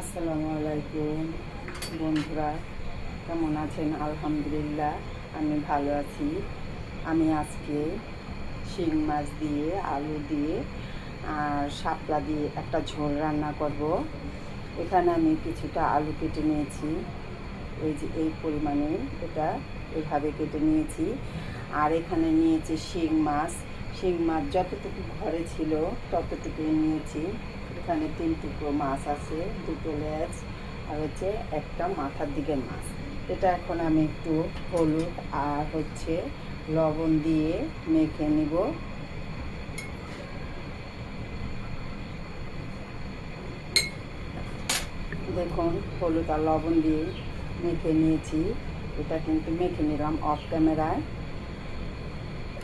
আসসালামু আলাইকুম, বন্ধুরা। কেমন আছেন? আলহামদুলিল্লাহ, আমি ভালো আছি। আমি আজকে শিং মাছ দিয়ে, আলু দিয়ে, আর শাপলা দিয়ে একটা ঝোল রান্না করব। এখানে আমি কিছুটা আলু কেটে নিয়েছি। এই যে, এই পরিমাণে এটা এভাবে কেটে নিয়েছি। আর এখানে নিয়েছি শিং মাছ। শিং মাছ যতটুকু ঘরে ছিল, ততটুকুই নিয়েছি। এখানে তিন টুকরো মাছ আছে, দুটো লেজ আর হচ্ছে একটা মাথার দিকের মাছ। এটা এখন আমি একটু হলুদ আর হচ্ছে লবণ দিয়ে মেখে নিব। দেখুন, হলুদ আর লবণ দিয়ে মেখে নিয়েছি। এটা কিন্তু মেখে নিলাম অফ ক্যামেরায়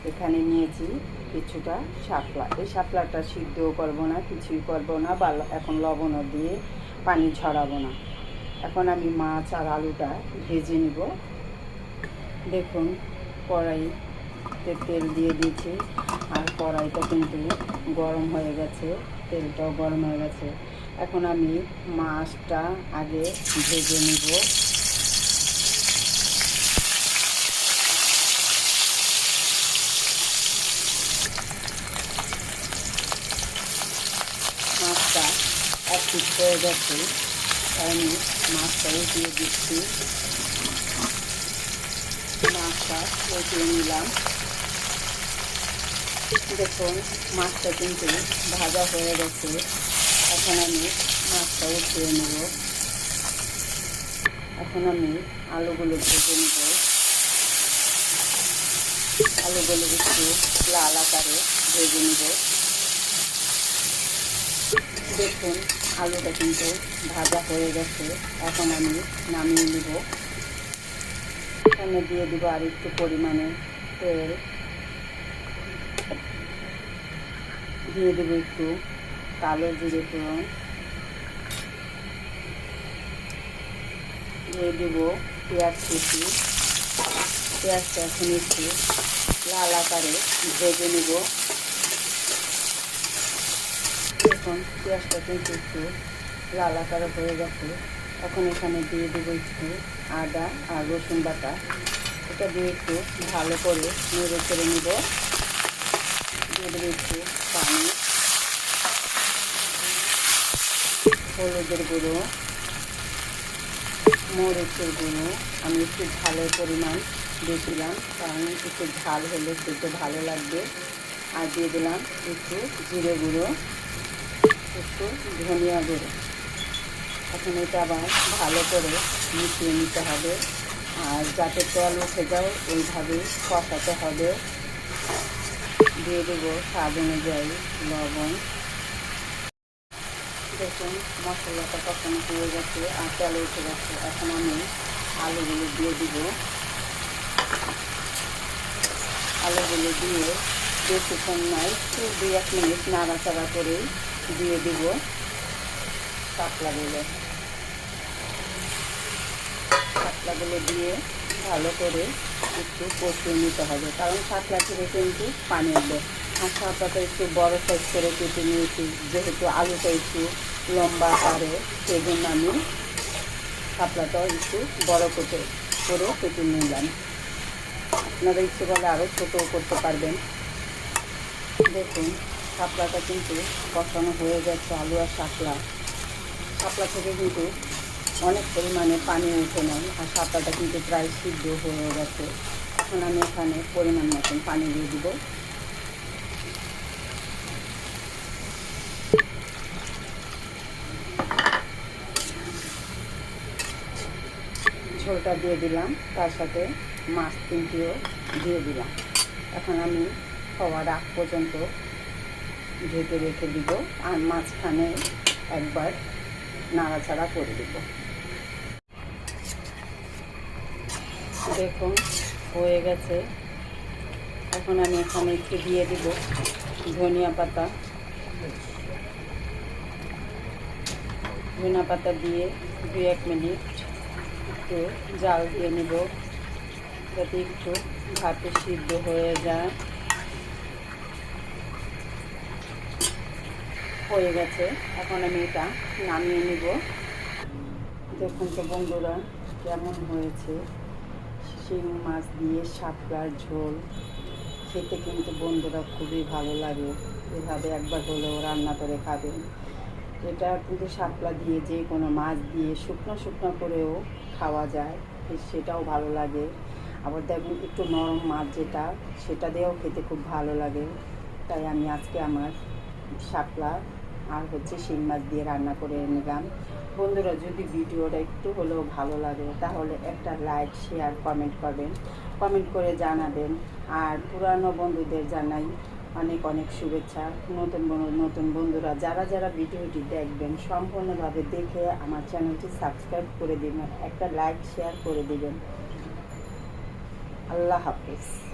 এখানে নিয়েছি কিছুটা শাপলা। এই শাপলাটা সিদ্ধও করব না, কিছুই করব না, বা এখন লবণও দিয়ে পানি ঝরাবো না। এখন আমি মাছ আর আলুটা ভেজে নিব। দেখুন, কড়াইতে তেল দিয়ে দিয়েছি। আর কড়াইটা কিন্তু গরম হয়ে গেছে, তেলটাও গরম হয়ে গেছে। এখন আমি মাছটা আগে ভেজে নিব মাছটা পিস হয়ে গেছে। আমি মাছটা উঠিয়ে দিচ্ছি। মাছটা উঠিয়ে নিলাম। দেখুন, মাছটা কিন্তু ভাজা হয়ে গেছে। এখন আমি মাছটা উঠিয়ে নেব। এখন আমি আলুগুলো ভেজে নেব। আলুগুলো একটু লাল আকারে ভেজে নেব। দেখুন আলুটা কিন্তু ভাজা হয়ে গেছে। এখন আমি নামিয়ে নিব। এখানে দিয়ে দিব আর একটু পরিমাণে তেল। দিয়ে দেবো একটু কালো জিরে ফোড়ন। দিয়ে দেব পেঁয়াজ কুচি। পেঁয়াজটা এখন একটু লাল আকারে ভেজে নেব। দেখুন পেঁয়াজটা কিন্তু একটু লাল আকারে হয়ে গেছে। এখন এখানে দিয়ে দেবো একটু আদা আর রসুন বাটা। এটা দিয়ে একটু ভালো করে নেড়ে করে নেব। দিয়ে দেবো একটু পানি, হলুদের গুঁড়ো, মরিচের গুঁড়ো। আমি একটু ঝালের পরিমাণ দিয়েছিলাম, কারণ একটু ঝাল হলে খেতে ভালো লাগবে। আর দিয়ে দিলাম একটু জিরে গুঁড়ো। একটু ধনিয়া গুঁড়ো। এখন এটা আবার ভালো করে মিশিয়ে নিতে হবে। আর যাতে তেল উঠে যায়, ওইভাবে কষাতে হবে। দিয়ে দেবো স্বাদ অনুযায়ী লবণ। দেখুন, মশলাটা কষানো হয়ে গেছে আর তেল উঠে গেছে। এখন আমি আলুগুলো দিয়ে দিব। আলুগুলো দিয়ে বেশিক্ষণ নয় দুই এক মিনিট নাড়াচাড়া করে দিয়ে দিব। কাতলাগুলো কাতলাগুলো দিয়ে ভালো করে একটু কষিয়ে নিতে হবে। কারণ কাতলা থেকে কিন্তু পানি উঠবে আর সাপটাটা একটু বড় সাইজ করে কেটে নিয়েছি। যেহেতু আলুটা একটু লম্বা আকারে সেই জন্য আমি শাপলাটাও একটু বড়ো করে করে কেটে নিলাম। আপনারা ইচ্ছে করলে আরও ছোটও করতে পারবেন। দেখুন। শাপলাটা কিন্তু কষানো হয়ে গেছে আলু আর শাপলা। শাপলা থেকে কিন্তু অনেক পরিমাণে পানি উঠে নেয় আর শাপলাটা কিন্তু প্রায় সিদ্ধ হয়ে গেছে। এখন আমি এখানে পরিমাণ মতন পানি দিয়ে দিব। ঝোলটা দিয়ে দিলাম, তার সাথে মাছ তিনটিও দিয়ে দিলাম। এখন আমি হওয়ার আগ পর্যন্ত ঢেকে রেখে দিব আর মাঝখানে একবার নাড়াচাড়া করে দিব। দেখুন, হয়ে গেছে। এখন আমি এখানে একটু দিয়ে দিব ধনিয়া পাতা। ধনিয়া পাতা দিয়ে দু এক মিনিট একটু জাল দিয়ে নেব। যাতে একটু ভাতে সিদ্ধ হয়ে যায়। হয়ে গেছে। এখন আমি এটা নামিয়ে নিব। দেখুন তো বন্ধুরা, কেমন হয়েছে। শিং মাছ দিয়ে শাপলার ঝোল। খেতে কিন্তু বন্ধুরা খুবই ভালো লাগে। এভাবে একবার হলেও রান্না করে খাবেন। এটা কিন্তু শাপলা দিয়ে যে কোনো মাছ দিয়ে শুকনো শুকনো করেও খাওয়া যায়। সেটাও ভালো লাগে। আবার দেখুন একটু নরম মাছ যেটা, সেটা দিয়েও খেতে খুব ভালো লাগে। তাই আমি আজকে আমার শাপলা আর হচ্ছে শিং মাছ দিয়ে রান্না করে নিলাম। বন্ধুরা, যদি ভিডিওটা একটু হলেও ভালো লাগে, তাহলে একটা লাইক, শেয়ার, কমেন্ট করবেন। কমেন্ট করে জানাবেন। আর পুরানো বন্ধুদের জানাই অনেক অনেক শুভেচ্ছা। নতুন নতুন বন্ধুরা, যারা যারা ভিডিওটি দেখবেন, সম্পূর্ণভাবে দেখে আমার চ্যানেলটি সাবস্ক্রাইব করে দিবেন। একটা লাইক, শেয়ার করে দিবেন। আল্লাহ হাফিজ।